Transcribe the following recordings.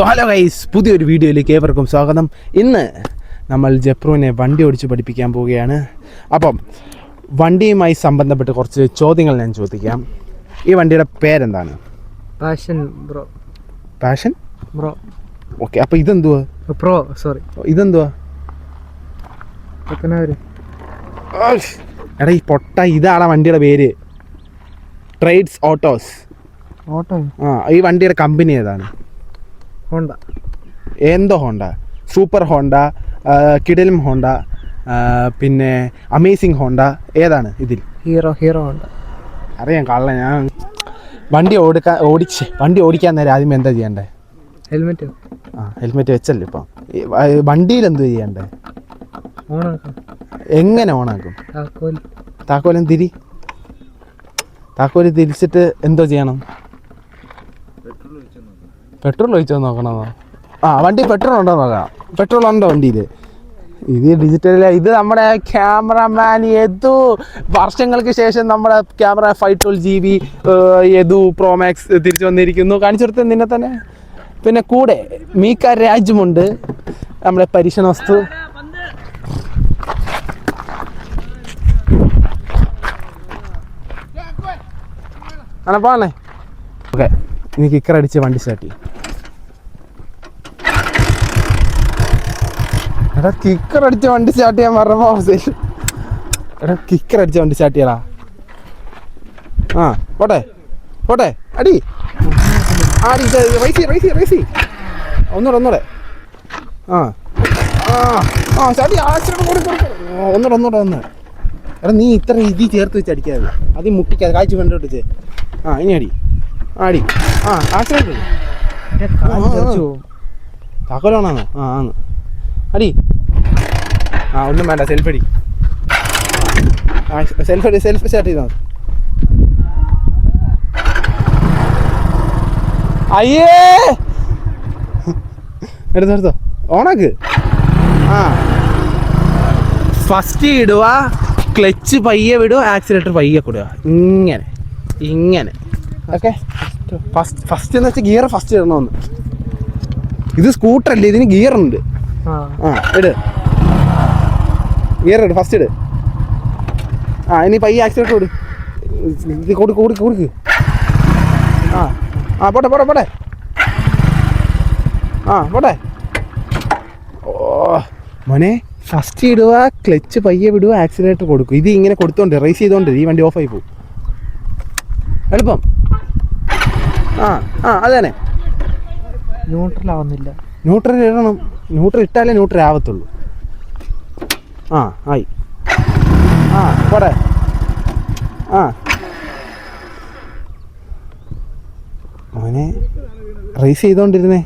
So hello guys പുതിയൊരു വീഡിയോയിലേക്ക് ഏവർക്കും സ്വാഗതം. ഇന്ന് നമ്മൾ ജപ്രുവിനെ വണ്ടി ഓടിച്ച് പഠിപ്പിക്കാൻ പോവുകയാണ്. അപ്പം വണ്ടിയുമായി സംബന്ധപ്പെട്ട് കുറച്ച് ചോദ്യങ്ങൾ ഞാൻ ചോദിക്കാം. ഈ വണ്ടിയുടെ പേരെന്താണ്? Passion bro passion bro okay അപ്പോൾ ഇതെന്തുവാ? പ്രോ സോറി ഇതെന്തുവാ? എടാ ഈ പൊട്ട ഇതാണ് വണ്ടിയുടെ പേര്. ട്രേഡ്സ് ഓട്ടോസ് ഓട്ടോ ആ ഈ വണ്ടിയുടെ കമ്പനി ഏതാണ്? ഹോണ്ട. എന്തോ ഹോണ്ട? സൂപ്പർ ഹോണ്ട കിടലും ഹോണ്ട പിന്നെ അമേസിങ് ഹോണ്ട ഏതാണ് ഇതിൽ? Hero hero Honda. അറിയാം കള്ള ഞാൻ വണ്ടി ഓടിക്കാൻ ഓടിച്ച് വണ്ടി ഓടിക്കാൻ നേരം ആദ്യം എന്താ ചെയ്യണ്ടേ? ഹെൽമെറ്റ്. ആ ഹെൽമെറ്റ് വെച്ചല്ലോ ഇപ്പം? വണ്ടിയിൽ എന്ത് ചെയ്യണ്ടേ? ഓണാക്കും. എങ്ങനെ ഓണാക്കും? താക്കോൽ താക്കോലും തിരി താക്കോൽ തിരിച്ചിട്ട് എന്തോ ചെയ്യണം? പെട്രോൾ ഒഴിച്ചോ നോക്കണമെന്നോ ആ വണ്ടി പെട്രോൾ ഉണ്ടോ നോക്കാം. പെട്രോൾ ഉണ്ടോ വണ്ടിയിൽ ഇത് ഡിജിറ്റൽ ഇത് നമ്മുടെ ക്യാമറമാൻ യദു വർഷങ്ങൾക്ക് ശേഷം നമ്മുടെ camera five twelve G B Yadu pro max തിരിച്ചു വന്നിരിക്കുന്നു. കാണിച്ചു കൊടുത്ത നിന്നെ തന്നെ. പിന്നെ കൂടെ മീക്ക രാജ്യമുണ്ട് നമ്മുടെ പരീക്ഷണ വസ്തു. ആണോ പോണേ? ഓക്കെ എനിക്ക് ഇക്കറടിച്ച് വണ്ടി സ്റ്റാർട്ട് ചെയ്യും. എടാ കിക്കർ അടിച്ച വണ്ടി സ്റ്റാർട്ട് ചെയ്യാൻ പറഞ്ഞപ്പോ അവസ്ഥയിൽ എടാ കിക്കർ അടിച്ച വണ്ടി സ്റ്റാർട്ട് ചെയ്യടാ ആ പോട്ടെ പോട്ടെ അടി. ആടി റൈസി റൈസി റൈസി ഒന്നൂടെ ഒന്നൂടെ. ആ ആ ആശ്രമം കൂടി കൊടുക്കും. ഒന്നൂടെ ഒന്നൂടെ ഒന്ന് എടാ നീ ഇത്ര ഇതി ചേർത്ത് വെച്ച് അടിക്കാതെ. അത് മുട്ടിക്കാതെ കാഴ്ച കണ്ടുപിടിച്ച് ആ ഇനി അടി. ആ, അടി ആ ആശ്രമം താക്കോലാണോ ആ ആന്ന് അടി. ആ ഒന്നും വേണ്ട സെൽഫ് അടി. സെൽഫ് അടി സെൽഫ് സ്റ്റാർട്ട് ചെയ്താൽ അയ്യേ! എടുത്തോ എടുത്തോ. ഓണാക്ക്. ആ. ഫസ്റ്റ് ഇടുക ക്ലച്ച് പയ്യെ വിടുക ആക്സിലേറ്റർ പയ്യെ കൊടുക്കുക ഇങ്ങനെ ഇങ്ങനെ. ഓക്കെ ഫസ്റ്റ് ഫസ്റ്റ് എന്ന് വെച്ചാൽ ഗിയർ ഫസ്റ്റ് ഇടണമെന്ന് ഇത് സ്കൂട്ടർ അല്ലേ ഇതിന് ഗിയർ ഉണ്ട്. ആ. ഇട്. ഗിയർ ഇട് ഫസ്റ്റ് ഇട്. ആ ഇനി പയ്യെ ആക്സിലേറ്റർ കൊടു ഇത് കൊടുക്ക് കൊടുക്ക് കൊടുക്ക്. ആ ആ പോട്ടെ പോട്ടെ പോട്ടെ. ആ പോട്ടെ. ഓ മോനെ ഫസ്റ്റ് ഇടുക ക്ലച്ച് പയ്യെ വിടുക ആക്സിലേറ്റർ കൊടുക്കും. ഇത് ഇങ്ങനെ കൊടുത്തോണ്ട് റേസ് ചെയ്തോണ്ട് ഈ വണ്ടി ഓഫായി പോകും എളുപ്പം. ആ ആ അത് തന്നെ. ന്യൂട്രൽ ആവുന്നില്ല. ന്യൂട്രൽ ഇടണം. ന്യൂട്രൽ ഇട്ടാലേ ന്യൂട്രൽ ആവത്തുള്ളൂ. ആ ആയി. ആ പോടെ. ആ. മോനെ റേസ് ചെയ്തോണ്ടിരുന്നേ.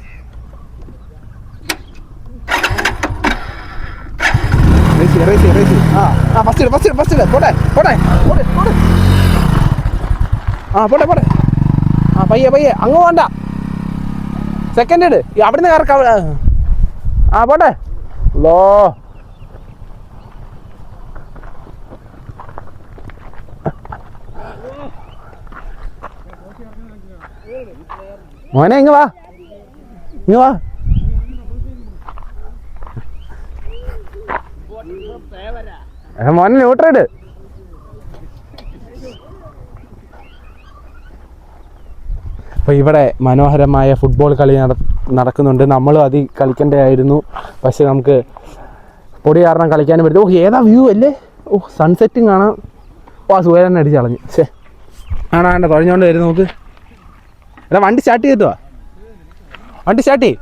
റേസ് റേസ് ആ ആ ഫസ്റ്റ് ഫസ്റ്റ് ഫസ്റ്റ് പോട്ടെ പോട്ടെ പോട്ടെ പോട്ടെ ആ പോട്ടെ പോട്ടെ ആ പയ്യെ പയ്യെ. അങ്ങ് വേണ്ട സെക്കൻഡ് ഇട്. അവിടുന്ന് കറക്ക ആ പോട്ടെ ലോ. മോനെ ഇങ്ങ് വാ. ഇങ്ങ് വാ. മോനെ ന്യൂട്രൈഡ് അപ്പോൾ ഇവിടെ മനോഹരമായ ഫുട്ബോൾ കളി നട നടക്കുന്നുണ്ട്. നമ്മളും അത് കളിക്കേണ്ടതായിരുന്നു. പക്ഷെ നമുക്ക് പൊടി കാരണം കളിക്കാനും പറ്റും. ഓ ഏതാ വ്യൂ അല്ലേ? ഓ സൺസെറ്റും കാണാം. ഓ ആ സൂര്യനെ അടിച്ച് കളഞ്ഞു. ശേ ആണോ ആണ്ട തുഴഞ്ഞോണ്ട് വരും നോക്ക് എടാ വണ്ടി സ്റ്റാർട്ട് ചെയ്തിട്ടോ? വണ്ടി സ്റ്റാർട്ട് ചെയ്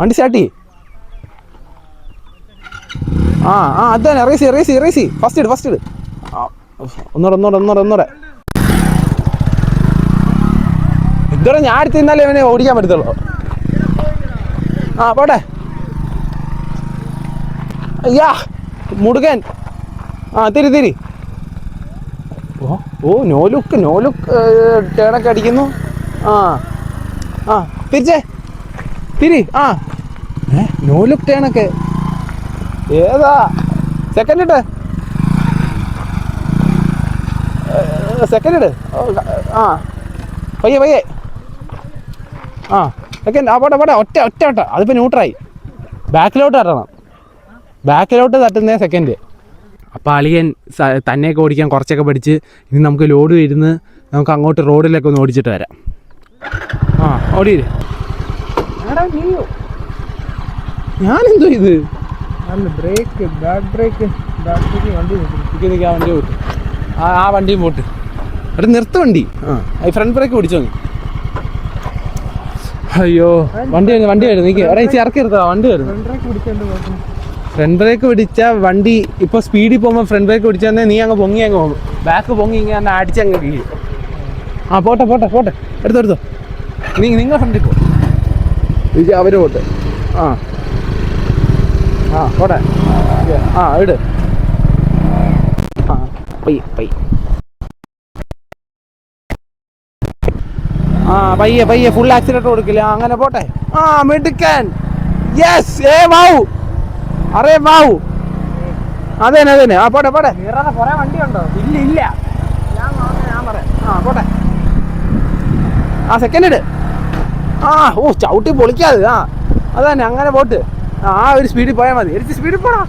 വണ്ടി സ്റ്റാർട്ട് ചെയ് ആ ആ അത് തന്നെ റേസി റേസി റേസി ഫസ്റ്റ് ഇട് ഫസ്റ്റ് ഇട്. ഒന്നൂടെ ഒന്നൂടെ ഒന്നൂടെ ഒന്നൂടെ. ഇതുവരെ ഞാൻ അടുത്ത് നിന്നാലേ ഇവനെ ഓടിക്കാൻ പറ്റത്തുള്ളൂ. ആ പോട്ടെ. അയ്യാ മുടുകൻ. ആ തിരി തിരി. ഓ ഓ നോ ലുക്ക് നോ ലുക്ക് ടേണൊക്കെ അടിക്കുന്നു. ആ ആ തിരിച്ചേ. തിരി ആ. ഏ നോ ടേണൊക്കെ ഏതാ? സെക്കൻഡ് ഇട്ട് സെക്കൻഡ് ഇട്. ഓ, ആ. പയ്യെ പയ്യെ. ആ അവിടെ അവിടെ ഒറ്റ ഒറ്റ ഒറ്റ അതിപ്പോൾ ന്യൂട്രായി ബാക്കിലോട്ട് തട്ടണം. ബാക്കിലോട്ട് തട്ടുന്ന സെക്കൻഡ് അപ്പോൾ അളിയൻ തന്നെയൊക്കെ ഓടിക്കാൻ കുറച്ചൊക്കെ പഠിച്ച് ഇനി നമുക്ക് ലോഡ് ഇരുന്ന് നമുക്ക് അങ്ങോട്ട് റോഡിലൊക്കെ ഒന്ന് ഓടിച്ചിട്ട് വരാം. ആ ഓടിയില്ലേ? ഞാനെന്തോ ഇത്? Brake back brake back brake വണ്ടി നിൽക്കുന്നു നിൽക്കി നിൽക്കി ആ വണ്ടി പോട്ട്. ആ ആ വണ്ടിയും പോട്ട്. അവിടെ നിർത്ത് വണ്ടി. ആ ഫ്രണ്ട് ബ്രേക്ക് പിടിച്ചോ നീ? അയ്യോ വണ്ടി വരുന്നു വണ്ടി വരുന്നു. നിൽക്കി എടാ ചേച്ചി ഇറക്കി എടുത്തോ വണ്ടി വരുന്നു. ഫ്രണ്ട് ബ്രേക്ക് പിടിച്ച വണ്ടി ഇപ്പൊ സ്പീഡിൽ പോകുമ്പോൾ ഫ്രണ്ട് ബ്രേക്ക് പിടിച്ചാൽ നീ അങ്ങ് പൊങ്ങി അങ്ങ് പോകും. ബാക്ക് പൊങ്ങി ഇങ്ങനെ അടിച്ചങ്ങ് വീഴും ആ പോട്ടെ പോട്ടെ പോട്ടെ. എടുത്തോ എടുത്തോ. നീ നിങ്ങൾ ഫ്രണ്ടിൽ പോ. അവർ പോട്ടെ. ആ. ആ പോട്ടെ. ആ ഇട്. ആ പയ്യ പയ്യെ. ആ പയ്യെ പയ്യെ ഫുൾ ആക്സിഡന്റ് കൊടുക്കില്ല? അങ്ങനെ പോട്ടെ. ആ മിടുക്കൻ. യെസ് ഏ വാവു. അറേ വാവു. അതന്നെ അതന്നെ ആ പോട്ടെ പോട്ടെ. കുറെ വണ്ടി ഉണ്ടോ ഇല്ല ഇല്ല. ഞാൻ ഞാൻ പറയാം. ആ പോട്ടെ. ആ സെക്കൻഡ് ഇട്. ആ ഓ ചവിട്ടി പൊളിക്കാതെ. ആ അതന്നെ അങ്ങനെ പോട്ട്. ആ ഒരു സ്പീഡിൽ പോയാൽ മതി. എനിക്ക് സ്പീഡിൽ പോടാ.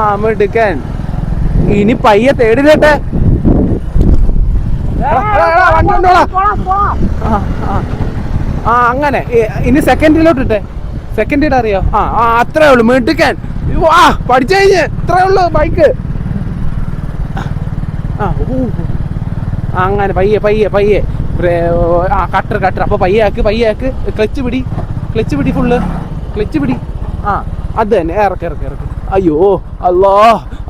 ആ മിടുക്കൻ. ഇനി പയ്യെ തേടിലേട്ടെ വണ്ടി ആ, അങ്ങനെ. ഇനി സെക്കൻഡിലോട്ട് ഇട്ടെ സെക്കൻഡ് ഇട അറിയോ? ആ ആ അത്രേ ഉള്ളൂ. മിടുക്കൻ. ആ പഠിച്ചു കഴിഞ്ഞ് ഇത്രേ ഉള്ളൂ ബൈക്ക് ആ അങ്ങനെ പയ്യെ പയ്യെ പയ്യെ. ആ കട്ടർ കട്ടർ അപ്പോൾ പയ്യെ ആക്ക് പയ്യെ ആക്ക്. ക്ലച്ച് പിടി. ക്ലച്ച് പിടി ഫുള്ള് ക്ലച്ച് പിടി. ആ അത് തന്നെ. ഇറക്ക് ഇറക്ക് ഇറക്ക്. അയ്യോ അല്ലോ.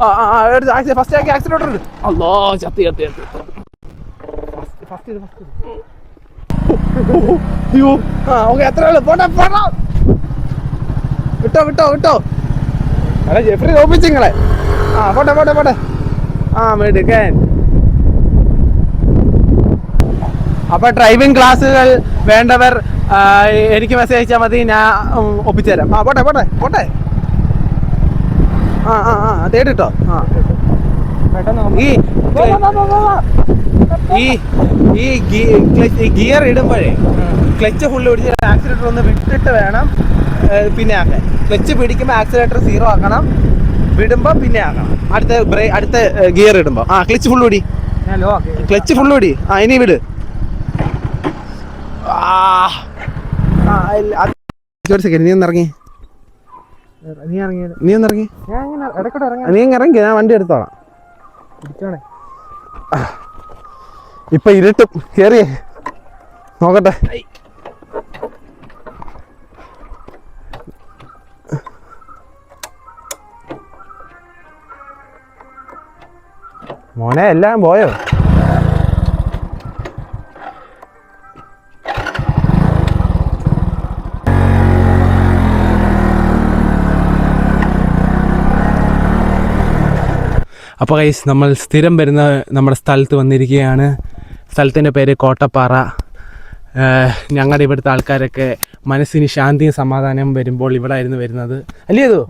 ആ ഫസ്റ്റ് ആക്കി ആക്സിഡന്റ് അല്ലോ ചത്തി ചത്തി ചത്തി. ഫസ്റ്റ് ഫസ്റ്റ് അയ്യോ. ആ ഓക്കെ എത്ര ആൾ പോട്ടെ പോടാ വിട്ടോ വിട്ടോ വിട്ടോ. അല്ല ജെഫ്രി തോപ്പിച്ചു നിങ്ങളെ. ആ പോട്ടെ പോട്ടെ പോട്ടെ. ആ മെടുക്കൻ. അപ്പൊ ഡ്രൈവിംഗ് ക്ലാസ്സുകൾ വേണ്ടവർ എനിക്ക് മെസ്സേജ് അയച്ചാൽ മതി ഞാൻ ഒപ്പിച്ചു ഒപ്പിച്ചുതരാം. ആ പോട്ടെ പോട്ടെ പോട്ടെ. ആ ആ ആ തേടിട്ടോ. ആ. ഈ ഈ ഈ ഗിയർ ഇടുമ്പോഴേ ക്ലച്ച് ഫുള്ള് പിടിച്ച് ആക്സിലേറ്റർ ഒന്ന് വിട്ടിട്ട് വേണം പിന്നെ ആക്കാൻ. ക്ലച്ച് പിടിക്കുമ്പോൾ ആക്സിലേറ്റർ സീറോ ആക്കണം വിടുമ്പോൾ പിന്നെ ആക്കണം. അടുത്ത ബ്രേ അടുത്ത ഗിയർ ഇടുമ്പോൾ ആ ക്ലച്ച് ഫുള്ള് പിടി. ക്ലച്ച് ഫുള്ള് പിടി. ആ ഇനി വിട്. ഒരു സെക്കൻഡ് നീ ഒന്ന് ഇറങ്ങി. നീ ഇറങ്ങി. നീ ഒന്ന് ഇറങ്ങി. ഞാൻ ഇങ്ങനെ ഇടയ്ക്കൂടെ ഇറങ്ങാൻ നീ ഇറങ്ങി ഞാൻ വണ്ടി എടുത്തോളാം. ഇപ്പൊ ഇരുട്ടും കേറിയേ നോക്കട്ടെ. മോനെ എല്ലാം പോയോ? അപ്പോൾ കൈസ് നമ്മൾ സ്ഥിരം വരുന്ന നമ്മുടെ സ്ഥലത്ത് വന്നിരിക്കുകയാണ്. സ്ഥലത്തിന്റെ പേര് കോട്ടപ്പാറ. ഞങ്ങളുടെ ഇവിടുത്തെ ആൾക്കാരൊക്കെ മനസ്സിന് ശാന്തിയും സമാധാനവും വരുമ്പോൾ ഇവിടെ ആയിരുന്നു വരുന്നത്. അല്ലേ അതോ?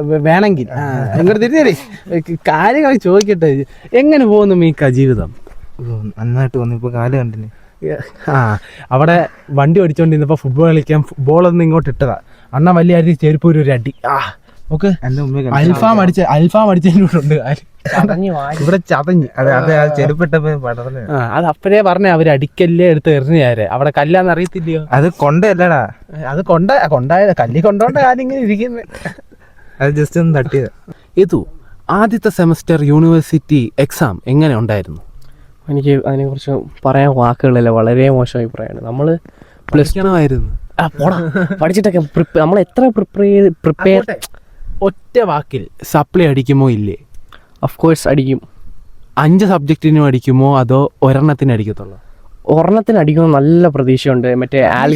വേണമെങ്കിൽ. ഇങ്ങോട്ട് തിരിഞ്ഞേ കാര്യങ്ങൾ ചോദിക്കട്ടെ. എങ്ങനെ പോകുന്നു മീക്ക ജീവിതം? നന്നായിട്ട് വന്നു. ഇപ്പൊ കാൽ കണ്ടിന്. ആ അവിടെ വണ്ടി ഓടിച്ചോണ്ടിരുന്നപ്പോൾ ഫുട്ബോൾ കളിക്കാൻ ബോളൊന്നും ഇങ്ങോട്ട് ഇട്ടതാ. അണ്ണ വലിയ അരി ചെരുപ്പ് ഒരു അടി. ആ ഓക്കെ. അൽഫാം അടിച്ച അൽഫാം അടിച്ചതിനോട്ടുണ്ട് ഇവിടെ ചതഞ്ഞ്. അതെ അതെ ആ ചെരുപ്പിട്ടപ്പോ പടർന്ന്. ആ അത് അപ്പഴേ പറഞ്ഞ അവർ അടിക്കല്ലേ എടുത്ത് എറിഞ്ഞാരെ അവിടെ കല്ലാന്ന് അറിയത്തില്ലയോ? അത് കൊണ്ടല്ലടാ അത് കൊണ്ട കൊണ്ടായ കല്ലി കൊണ്ടോണ്ട കാര്യം ഇങ്ങനെ ഇരിക്കുന്നത് അത് ജസ്റ്റ് ഒന്ന് തട്ടിയത്. ഇതു ആദ്യത്തെ സെമസ്റ്റർ യൂണിവേഴ്സിറ്റി എക്സാം എങ്ങനെ ഉണ്ടായിരുന്നു? എനിക്ക് അതിനെ അതിനെക്കുറിച്ച് പറയാൻ വാക്കുകളില്ല. വളരെ മോശം അഭിപ്രായമാണ്. നമ്മൾ പ്ലസ് ടു ആ പോടാ. പഠിച്ചിട്ടൊക്കെ നമ്മൾ എത്ര പ്രിപ്പയർ പ്രിപ്പയർ ഒറ്റ വാക്കിൽ സപ്ലൈ അടിക്കുമോ ഇല്ലേ? ഓഫ് കോഴ്സ് അടിക്കും. അഞ്ച് സബ്ജക്റ്റിനും അടിക്കുമോ അതോ ഒരെണ്ണത്തിന് അടിക്കത്തുള്ളൂ? ഒരെണ്ണത്തിന് അടിക്കുന്ന നല്ല പ്രതീക്ഷയുണ്ട്. മറ്റേ ആൽ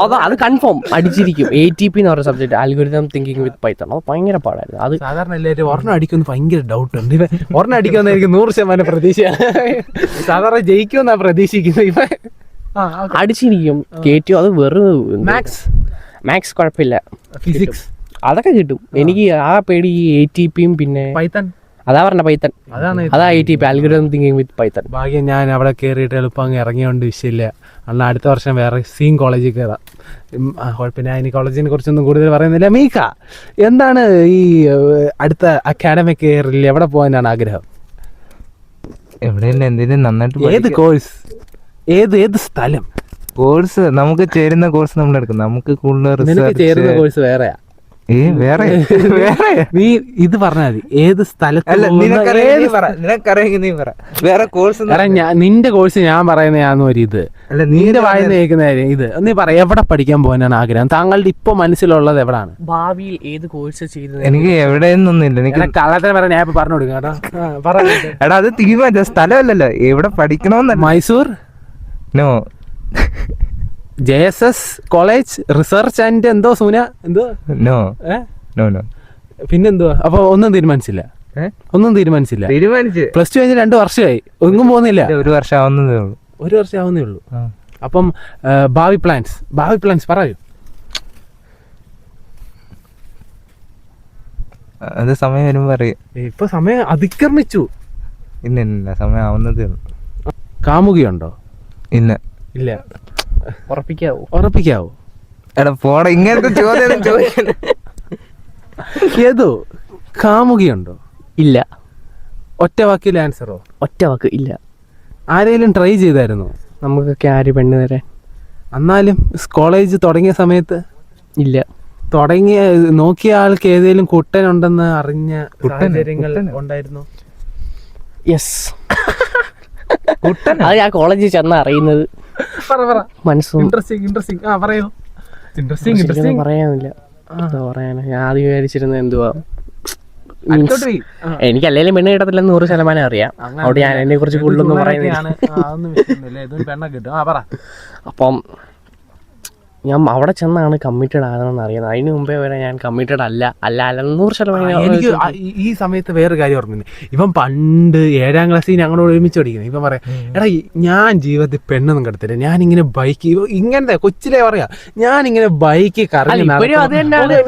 അതാ അത് കൺഫേം അടിച്ചിരിക്കും. എ ടി പി എന്ന് പറഞ്ഞ subject algorithm thinking with python അത് ഭയങ്കര പാടായിരുന്നു. അത് സാധാരണ എല്ലാവരും ഒരെണ്ണം അടിക്കുമെന്ന് ഭയങ്കര ഡൗട്ട് ഉണ്ട് ഇവ ഒരെണ്ണം അടിക്കുമെന്ന് എനിക്ക് നൂറ് ശതമാനം പ്രതീക്ഷയാണ്. സാധാരണ ജയിക്കുമെന്നാണ് പ്രതീക്ഷിക്കുന്നത് ഇവ അടിച്ചിരിക്കും. കയറ്റും അത് വെറും മാത്സ് മാത്സ് കുഴപ്പമില്ല. ഫിസിക്സ് അതൊക്കെ കിട്ടും. എനിക്ക് ആ പേടി എ ടി പിയും പിന്നെ പൈത്തൻ അതാ പറഞ്ഞ പൈത്തൻ അതാണ് അതാ A T P algorithm thinking with python ഭാഗ്യം ഞാൻ അവിടെ കയറിയിട്ട് എളുപ്പം അങ്ങ് ഇറങ്ങിയോണ്ട് വിഷയമില്ല. അന്ന് അടുത്ത വർഷം വേറെ സീൻ കോളേജിൽ കയറാം പിന്നെ ഇനി കോളേജിനെ കുറിച്ചൊന്നും കൂടുതൽ പറയുന്നില്ല. മീക്ക എന്താണ് ഈ അടുത്ത അക്കാഡമിക് ഇയറിൽ എവിടെ പോകാനാണ് ആഗ്രഹം? എവിടെയല്ല എന്തെങ്കിലും നന്നായിട്ട് ഏത് കോഴ്സ് ഏത് ഏത് സ്ഥലം? കോഴ്സ് നമുക്ക് ചേരുന്ന കോഴ്സ് നമ്മൾ എടുക്കും നമുക്ക് കൂടുതൽ ചേരുന്ന കോഴ്സ് വേറെയാ. ഏ വേറെ വേറെ. നീ ഇത് പറഞ്ഞാൽ മതി. ഏത് സ്ഥലത്ത് നീ പറ വേറെ കോഴ്സ് നിന്റെ കോഴ്സ് ഞാൻ പറയുന്നതാന്ന് ഒരു ഇത്. നിന്റെ വായന കേൾക്കുന്ന കാര്യം ഇത്. നീ പറ എവിടെ പഠിക്കാൻ പോകാനാണ് ആഗ്രഹം? താങ്കളുടെ ഇപ്പൊ മനസ്സിലുള്ളത് എവിടാണ്? ഭാവിയിൽ ഏത് കോഴ്സ് ചെയ്തത് എനിക്ക് എവിടെയെന്നൊന്നുമില്ല. എനിക്ക് കള്ളത്തിന് പറയാൻ ഞാൻ ഇപ്പൊ പറഞ്ഞു കൊടുക്കും കേട്ടോ. എടാ അത് തീരുമാനിച്ച സ്ഥലമല്ലല്ലോ. എവിടെ പഠിക്കണമെന്നല്ല. Mysore? No J S S college research and എന്തോ സൂന? എന്തോ? നോ നോ നോ പിന്നെന്തുവാ? അപ്പൊ ഒന്നും തീരുമാനിച്ചില്ല. ഒന്നും തീരുമാനിച്ചില്ല. തീരുമാനിച്ചു. പ്ലസ് ടു കഴിഞ്ഞ് രണ്ട് വർഷമായി. ഒന്നും പോകുന്നില്ല. ഒരു വർഷം ആവുന്നതേ ഉള്ളൂ. ഒരു വർഷം ആവുന്നേ ഉള്ളൂ. അപ്പം ഭാവി പ്ലാൻസ് ഭാവി പ്ലാൻസ് പറയൂ. അത് സമയം വരുമ്പോ അറിയാം ഇപ്പൊ സമയം അതിക്രമിച്ചു. ഇല്ല, ഇല്ല സമയം ആവുന്നതേ ഉള്ളൂ. കാമുകിയുണ്ടോ? ഇല്ല. ഇല്ല. ഉറപ്പിക്കാവോ. ഉറപ്പിക്കാവോ. എടാ പോടാ ഇങ്ങനത്തെ ചോദ്യം ചോദിക്കണ ഏതോ കാമുകിയുണ്ടോ? ഇല്ല. ഒറ്റ വാക്കിൽ ആൻസറോ ഒറ്റ വാക്ക് ഇല്ല. ആരെങ്കിലും ട്രൈ ചെയ്തായിരുന്നോ? നമുക്കൊക്കെ ആര് പെണ്ണ് തരാൻ? എന്നാലും കോളേജ് തുടങ്ങിയ സമയത്ത് ഇല്ല. തുടങ്ങിയ നോക്കിയ ആൾക്ക് ഏതെങ്കിലും കുട്ടനുണ്ടെന്ന് അറിഞ്ഞ കുട്ടനോ? സാഹചര്യങ്ങൾ ഉണ്ടായിരുന്നു? യെസ് അത് ഞാൻ കോളേജിൽ ചെന്ന് അറിയുന്നത്. പറ പറ. മനസ്സും. ഇൻട്രസ്റ്റിംഗ് ഇൻട്രസ്റ്റിംഗ് ആ പറയൂ. ഇൻട്രസ്റ്റിംഗ് ഇൻട്രസ്റ്റിംഗ് പറയാനില്ല. എന്താ പറയാനാ? ഞാൻ ആദ്യം വിചാരിച്ചിരുന്നത് എന്തുവാ? എനിക്ക് അല്ലെങ്കിലും പെണ്ണ് കിട്ടത്തില്ല നൂറ് ശതമാനം അറിയാം. അവിടെ ഞാൻ എന്നെ കുറിച്ച് കൂടുതലൊന്നും പറയുന്നില്ല. പെണ്ണ കിട്ടും. ആ പറ. അപ്പം ഞാൻ അവിടെ ചെന്നാണ് കമ്മിറ്റഡ് ആകണമെന്ന് അറിയുന്നത്. അതിന് മുമ്പേ വരെ ഞാൻ കമ്മിറ്റഡ് അല്ല. അല്ല അല്ല നൂറ് ശതമാനം എനിക്ക് ഈ- സമയത്ത് വേറൊരു കാര്യം ഓർമ്മ ഇവൻ പണ്ട് ഏഴാം ക്ലാസ്സിൽ ഞങ്ങളോട് ഒരുമിച്ച് പഠിക്കുന്നത് ഇപ്പം പറയാം എടാ ഞാൻ ജീവിതത്തിൽ പെണ്ണൊന്നും കടത്തില്ല ഞാനിങ്ങനെ ബൈക്ക് ഇങ്ങനത്തെ കൊച്ചിലെ പറയാ ഞാനിങ്ങനെ ബൈക്ക് കറങ്ങി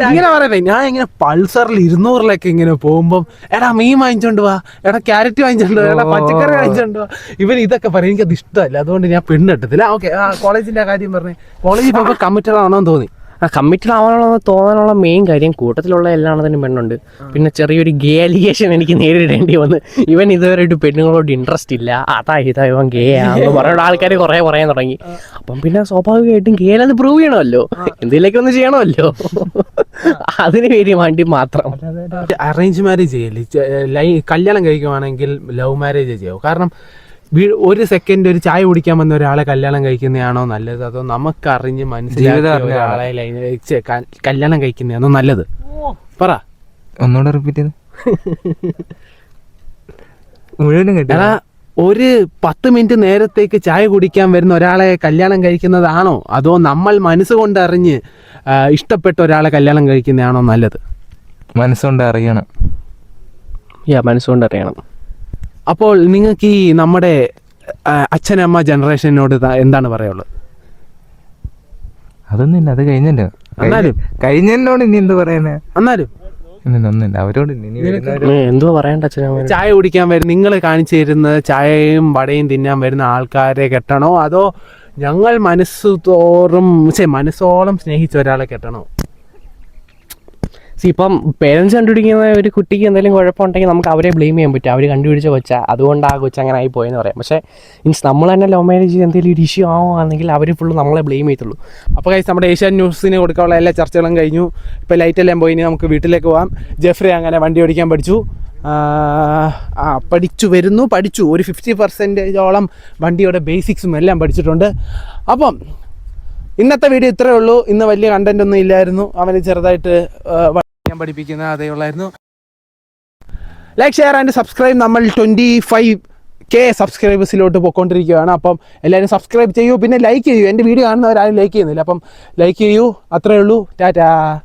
ഇങ്ങനെ പറയട്ടെ. ഞാൻ ഇങ്ങനെ പൾസറിൽ ഇരുന്നൂറിലൊക്കെ ഇങ്ങനെ പോകുമ്പം എടാ മീൻ വാങ്ങിച്ചോണ്ട് വാ. എടാ ക്യാരറ്റ് വാങ്ങിച്ചോണ്ട് വാ. എടാ പച്ചക്കറി വാങ്ങിച്ചോണ്ട് വാ. ഇവൻ ഇതൊക്കെ പറയും. എനിക്കത് ഇഷ്ടമല്ല. അതുകൊണ്ട് ഞാൻ പെണ്ണ് കിട്ടത്തില്ല. ഓക്കെ. ആ കോളേജിന്റെ കാര്യം പറഞ്ഞേ കോളേജിൽ പോകുമ്പോൾ കമ്മിറ്റഡ് ആണോ എന്ന് തോന്നി. കമ്മിറ്റഡ് ആവാനുള്ള തോന്നാനുള്ള മെയിൻ കാര്യം കൂട്ടത്തിലുള്ള എല്ലാണത്തിനും പെണ്ണുണ്ട്. പിന്നെ ചെറിയൊരു ഗേ അലിഗേഷൻ എനിക്ക് നേരിടേണ്ടി വന്ന്. ഇവൻ ഇതുവരെ ഒരു പെണ്ണുങ്ങളോട് ഇൻട്രസ്റ്റ് ഇല്ല. അതാ ഇതാ ഇവൻ ഗേ ആണെന്ന് പറയുന്ന ആൾക്കാർ കുറേ പറയാൻ തുടങ്ങി. അപ്പം പിന്നെ സ്വാഭാവികമായിട്ടും ഗേലത് പ്രൂവ് ചെയ്യണമല്ലോ. എന്തെങ്കിലുമൊക്കെ ഒന്ന് ചെയ്യണമല്ലോ. അതിന് വേണ്ടി വേണ്ടി മാത്രം. അറേഞ്ച് മാരേജ് ചെയ്യല്ലേ? കല്യാണം കഴിക്കുവാണെങ്കിൽ ലവ് മാരേജ് ചെയ്യോ? കാരണം ഒരു സെക്കൻഡ് ഒരു ചായ കുടിക്കാൻ വന്ന ഒരാളെ കല്യാണം കഴിക്കുന്നതാണോ നല്ലത്? അതോ നമുക്കറിഞ്ഞ് മനസ്സിലാക്കിയ ജീവിതം ഒരാളെ ലൈനിൽ കല്യാണം കഴിക്കുന്നതാണോ നല്ലത്? പറ. ഒന്നുകൂടെ റിപ്പീറ്റ് ചെയ്ത്? മുഴുവനും കേട്ടോ ഒരു പത്ത് മിനിറ്റ് നേരത്തേക്ക് ചായ കുടിക്കാൻ വരുന്ന ഒരാളെ കല്യാണം കഴിക്കുന്നതാണോ? അതോ നമ്മൾ മനസ്സുകൊണ്ട് അറിഞ്ഞ് ഇഷ്ടപ്പെട്ട ഒരാളെ കല്യാണം കഴിക്കുന്നതാണോ നല്ലത്? മനസ്സുകൊണ്ട് അറിയണം. യാ മനസ്സുകൊണ്ട് അറിയണം. അപ്പോൾ നിങ്ങൾക്ക് ഈ നമ്മുടെ അച്ഛനമ്മ ജനറേഷനോട് എന്താണ് പറയുള്ളത് അതൊന്നുമില്ല അത് കഴിഞ്ഞല്ലോ. എന്നാലും? കഴിഞ്ഞോട് ഇനി എന്ത് പറയുന്നത് എന്നാലും. അവരോട് എന്തുവാ പറയണ്ട അച്ഛനമ്മ? ചായ കുടിക്കാൻ വരും നിങ്ങൾ കാണിച്ചു തരുന്നത് ചായയും വടയും തിന്നാൻ വരുന്ന ആൾക്കാരെ കെട്ടണോ? അതോ ഞങ്ങൾ മനസ്സ് തോറും മനസ്സോളം സ്നേഹിച്ച ഒരാളെ കെട്ടണോ? See, ഇപ്പം പേരൻസ് കണ്ടുപിടിക്കുന്ന ഒരു കുട്ടിക്ക് എന്തെങ്കിലും കുഴപ്പമുണ്ടെങ്കിൽ നമുക്ക് അവരെ ബ്ലെയിം ചെയ്യാൻ പറ്റും. അവർ കണ്ടുപിടിച്ച കൊച്ച അതുകൊണ്ട് ആ കൊച്ച അങ്ങനെ ആയി പോയെന്ന് പറയാം. പക്ഷേ മീൻസ് നമ്മൾ തന്നെ ലവ് മാരേജ് എന്തെങ്കിലും ഒരു ഇഷ്യൂ ആവുകയാണെങ്കിൽ അവർ ഫുള്ള് നമ്മളെ ബ്ലെയിം ചെയ്യത്തുള്ളൂ. അപ്പോൾ കഴിച്ച് നമ്മുടെ ഏഷ്യൻ ന്യൂസിന് കൊടുക്കാനുള്ള എല്ലാ ചർച്ചകളും കഴിഞ്ഞു. ഇപ്പോൾ ലൈറ്റ് എല്ലാം പോയി നമുക്ക് വീട്ടിലേക്ക് പോകാം ജെഫ്രി അങ്ങനെ വണ്ടി ഓടിക്കാൻ പഠിച്ചു. ആ, പഠിച്ചു വരുന്നു പഠിച്ചു. ഒരു ഫിഫ്റ്റി പെർസെന്റേജോളം വണ്ടിയുടെ ബേസിക്സും എല്ലാം പഠിച്ചിട്ടുണ്ട്. അപ്പം ഇന്നത്തെ വീഡിയോ ഇത്രയേ ഉള്ളൂ. ഇന്ന് വലിയ കണ്ടന്റ് ഒന്നും ഇല്ലായിരുന്നു. അവന് ചെറുതായിട്ട് ഞാൻ പഠിപ്പിക്കുന്ന അതേ ഉള്ളായിരുന്നു. ലൈക്ക് ഷെയർ ആൻഡ് സബ്സ്ക്രൈബ് നമ്മൾ ട്വന്റി ഫൈവ് കെ സബ്സ്ക്രൈബേഴ്സിലോട്ട് പോയിക്കൊണ്ടിരിക്കുകയാണ്. അപ്പം എല്ലാവരും സബ്സ്ക്രൈബ് ചെയ്യൂ. പിന്നെ ലൈക്ക് ചെയ്യൂ. എന്റെ വീഡിയോ കാണുന്നവരാരും ലൈക്ക് ചെയ്യുന്നില്ല. അപ്പം ലൈക്ക് ചെയ്യൂ. അത്രയേ ഉള്ളൂ. ടാറ്റാ.